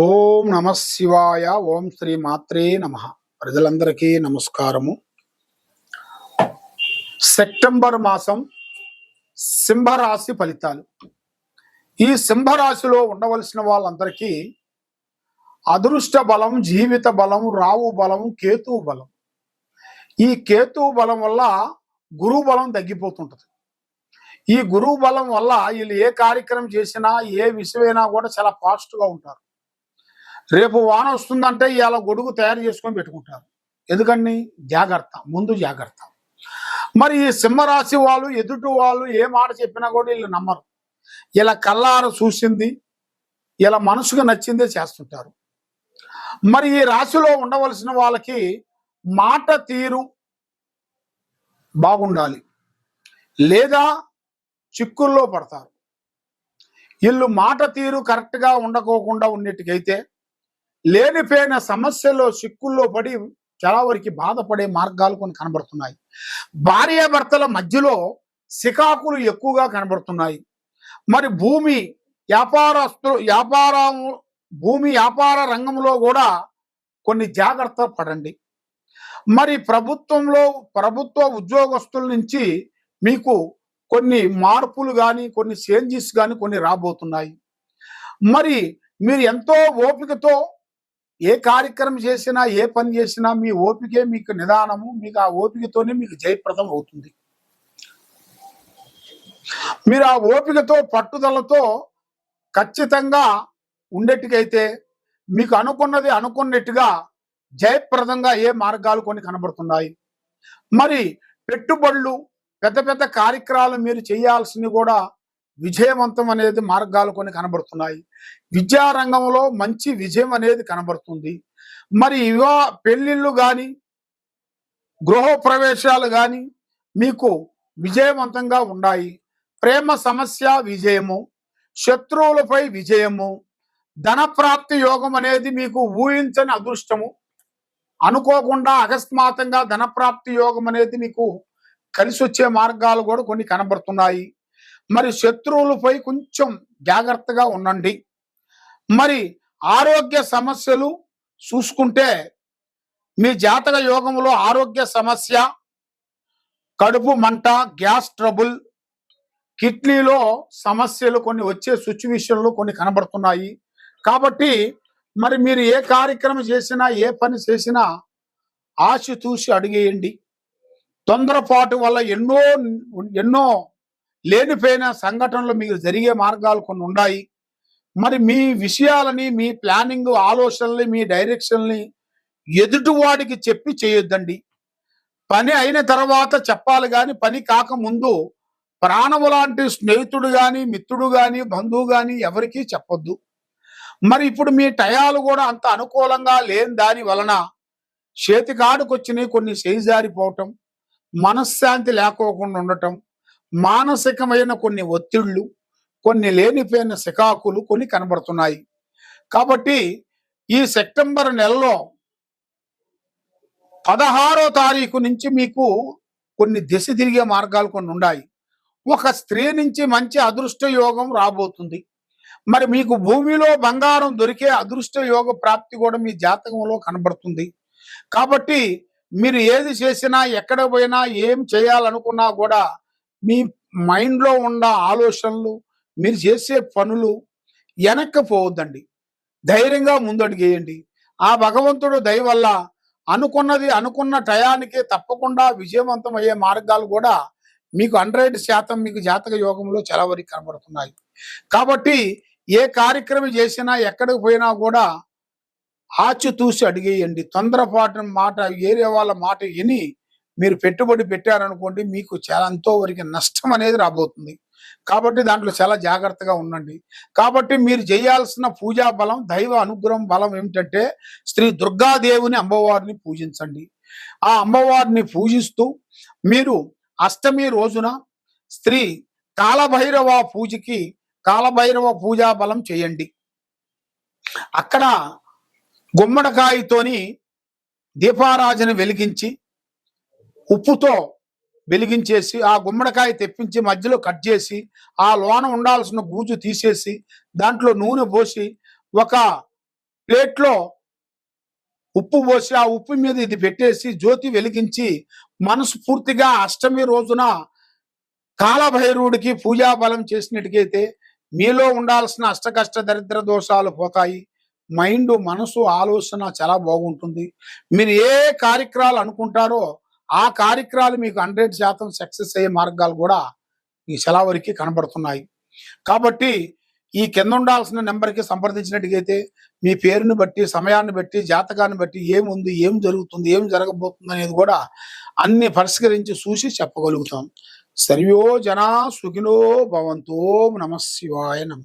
ఓం నమ శివాయ ఓం శ్రీ మాత్రే నమ. ప్రజలందరికీ నమస్కారము. సెప్టెంబర్ మాసం సింహరాశి ఫలితాలు. ఈ సింహరాశిలో ఉండవలసిన వాళ్ళందరికీ అదృష్ట బలం జీవిత బలం రావు బలం కేతు బలం. ఈ కేతు బలం వల్ల గురువు బలం తగ్గిపోతుంటుంది. ఈ గురువు బలం వల్ల వీళ్ళు ఏ కార్యక్రమం చేసినా ఏ విషయమైనా కూడా చాలా ఫాస్ట్గా ఉంటారు. రేపు వాన వస్తుందంటే ఇవాళ గొడుగు తయారు చేసుకొని పెట్టుకుంటారు. ఎందుకని? జాగ్రత్త ముందు జాగ్రత్త. మరి ఈ సింహరాశి వాళ్ళు ఎదుటి వాళ్ళు ఏ మాట చెప్పినా కూడా వీళ్ళు నమ్మరు. ఇలా కల్లారు చూసింది ఇలా మనసుకు నచ్చిందే చేస్తుంటారు. మరి ఈ రాశిలో ఉండవలసిన వాళ్ళకి మాట తీరు బాగుండాలి. లేదా చిక్కుల్లో పడతారు. వీళ్ళు మాట తీరు కరెక్ట్గా ఉండకోకుండా ఉన్నట్టుకైతే లేనిపోయిన సమస్యలో చిక్కుల్లో పడి చాలా వరకు బాధపడే మార్గాలు కొన్ని కనబడుతున్నాయి. భార్యాభర్తల మధ్యలో సికాకులు ఎక్కువగా కనబడుతున్నాయి. మరి భూమి వ్యాపారస్తులు వ్యాపారం భూమి వ్యాపార రంగంలో కూడా కొన్ని జాగ్రత్త పడండి. మరి ప్రభుత్వంలో ప్రభుత్వ ఉద్యోగస్తుల నుంచి మీకు కొన్ని మార్పులు కానీ కొన్ని చేంజెస్ కానీ కొన్ని రాబోతున్నాయి. మరి మీరు ఎంతో ఓపికతో ఏ కార్యక్రమం చేసినా ఏ పని చేసినా మీ ఓపికే మీకు నిదానము మీకు ఆ ఓపికతోనే మీకు జయప్రదం అవుతుంది. మీరు ఆ ఓపికతో పట్టుదలతో ఖచ్చితంగా ఉండేట్టుకైతే మీకు అనుకున్నది అనుకున్నట్టుగా జయప్రదంగా ఏ మార్గాలు కొన్ని కనబడుతున్నాయి. మరి పెట్టుబడులు పెద్ద పెద్ద కార్యక్రమాలు మీరు చేయాల్సింది కూడా విజయవంతం అనేది మార్గాలు కొన్ని కనబడుతున్నాయి. విద్యారంగంలో మంచి విజయం అనేది కనబడుతుంది. మరి వివా పెళ్ళిళ్ళు కానీ గృహప్రవేశాలు కానీ మీకు విజయవంతంగా ఉన్నాయి. ప్రేమ సమస్య విజయము శత్రువులపై విజయము ధనప్రాప్తి యోగం అనేది మీకు ఊహించని అదృష్టము. అనుకోకుండా అకస్మాత్తంగా ధనప్రాప్తి యోగం అనేది మీకు కలిసి వచ్చే మార్గాలు కూడా కొన్ని కనబడుతున్నాయి. మరి శత్రువులపై కొంచెం జాగ్రత్తగా ఉండండి. మరి ఆరోగ్య సమస్యలు చూసుకుంటే మీ జాతక యోగంలో ఆరోగ్య సమస్య కడుపు మంట గ్యాస్ ట్రబుల్ కిడ్నీలో సమస్యలు కొన్ని వచ్చే సిచ్యువేషన్లు కొన్ని కనబడుతున్నాయి. కాబట్టి మరి మీరు ఏ కార్యక్రమం చేసినా ఏ పని చేసినా ఆశ చూసి అడిగేయండి. తొందరపాటు వల్ల ఎన్నో ఎన్నో లేనిపోయిన సంఘటనలు మీకు జరిగే మార్గాలు కొన్ని ఉన్నాయి. మరి మీ విషయాలని మీ ప్లానింగ్ ఆలోచనల్ని మీ డైరెక్షన్ని ఎదుటివాడికి చెప్పి చేయొద్దండి. పని అయిన తర్వాత చెప్పాలి కానీ పని కాకముందు ప్రాణము లాంటి స్నేహితుడు కానీ మిత్రుడు కానీ బంధువు కానీ ఎవరికీ చెప్పొద్దు. మరి ఇప్పుడు మీ టయాలు కూడా అంత అనుకూలంగా లేని దాని వలన చేతికాడుకొచ్చినాయి కొన్ని చేయిజారిపోవటం మనశ్శాంతి లేకోకుండా ఉండటం మానసికమైన కొన్ని ఒత్తిళ్ళు కొన్ని లేనిపోయిన సికాకులు కొన్ని కనబడుతున్నాయి. కాబట్టి ఈ సెప్టెంబర్ నెలలో పదహారో తారీఖు నుంచి మీకు కొన్ని దిశ తిరిగే మార్గాలు కొన్ని ఉన్నాయి ఒక స్త్రీ నుంచి మంచి అదృష్ట యోగం రాబోతుంది. మరి మీకు భూమిలో బంగారం దొరికే అదృష్ట యోగ ప్రాప్తి కూడా మీ జాతకంలో కనబడుతుంది. కాబట్టి మీరు ఏది చేసినా ఎక్కడ పోయినా ఏం చేయాలనుకున్నా కూడా మీ మైండ్లో ఉన్న ఆలోచనలు మీరు చేసే పనులు వెనక్కి పోవద్దండి. ధైర్యంగా ముందడిగేయండి ఆ భగవంతుడు దయ వల్ల అనుకున్నది అనుకున్న టయానికి తప్పకుండా విజయవంతం అయ్యే మార్గాలు కూడా మీకు హండ్రెడ్ శాతం మీకు జాతక యోగంలో చలవరికి కనబడుతున్నాయి. కాబట్టి ఏ కార్యక్రమం చేసినా ఎక్కడికి పోయినా కూడా ఆచితూసి అడిగేయండి. తొందరపాటు మాట ఏరే వాళ్ళ మాట విని మీరు పెట్టుబడి పెట్టారనుకోండి మీకు చాలా ఎంతో వరకు నష్టం అనేది రాబోతుంది. కాబట్టి దాంట్లో చాలా జాగ్రత్తగా ఉండండి. కాబట్టి మీరు చేయాల్సిన పూజా బలం దైవ అనుగ్రహం బలం ఏమిటంటే శ్రీ దుర్గాదేవుని అమ్మవారిని పూజించండి. ఆ అమ్మవారిని పూజిస్తూ మీరు అష్టమి రోజున స్త్రీ కాలభైరవ పూజకి కాలభైరవ పూజా బలం చేయండి. అక్కడ గుమ్మడికాయతోని దీపారాజన వెలిగించి ఉప్పుతో వెలిగించేసి ఆ గుమ్మడికాయ తెప్పించి మధ్యలో కట్ చేసి ఆ లోన ఉండాల్సిన గూజు తీసేసి దాంట్లో నూనె పోసి ఒక ప్లేట్లో ఉప్పు పోసి ఆ ఉప్పు మీద ఇది పెట్టేసి జ్యోతి వెలిగించి మనస్ఫూర్తిగా అష్టమి రోజున కాలభైరవుడికి పూజా బలం చేసినట్టుకైతే మీలో ఉండాల్సిన అష్టకష్ట దరిద్ర దోషాలు పోతాయి. మైండ్ మనసు ఆలోచన చాలా బాగుంటుంది. మీరు ఏ కార్యక్రమాలు అనుకుంటారో ఆ కార్యక్రమాలు మీకు హండ్రెడ్ శాతం సక్సెస్ అయ్యే మార్గాలు కూడా ఈ సెలవరికి కనబడుతున్నాయి. కాబట్టి ఈ కింద ఉండాల్సిన నెంబర్కి సంప్రదించినట్టుగైతే మీ పేరుని బట్టి సమయాన్ని బట్టి జాతకాన్ని బట్టి ఏముంది ఏం జరుగుతుంది ఏం జరగబోతుంది అనేది కూడా అన్ని పరిష్కరించి చూసి చెప్పగలుగుతాం. సర్వో జనా సుఖినో భవంతో నమ శివాయ నమ.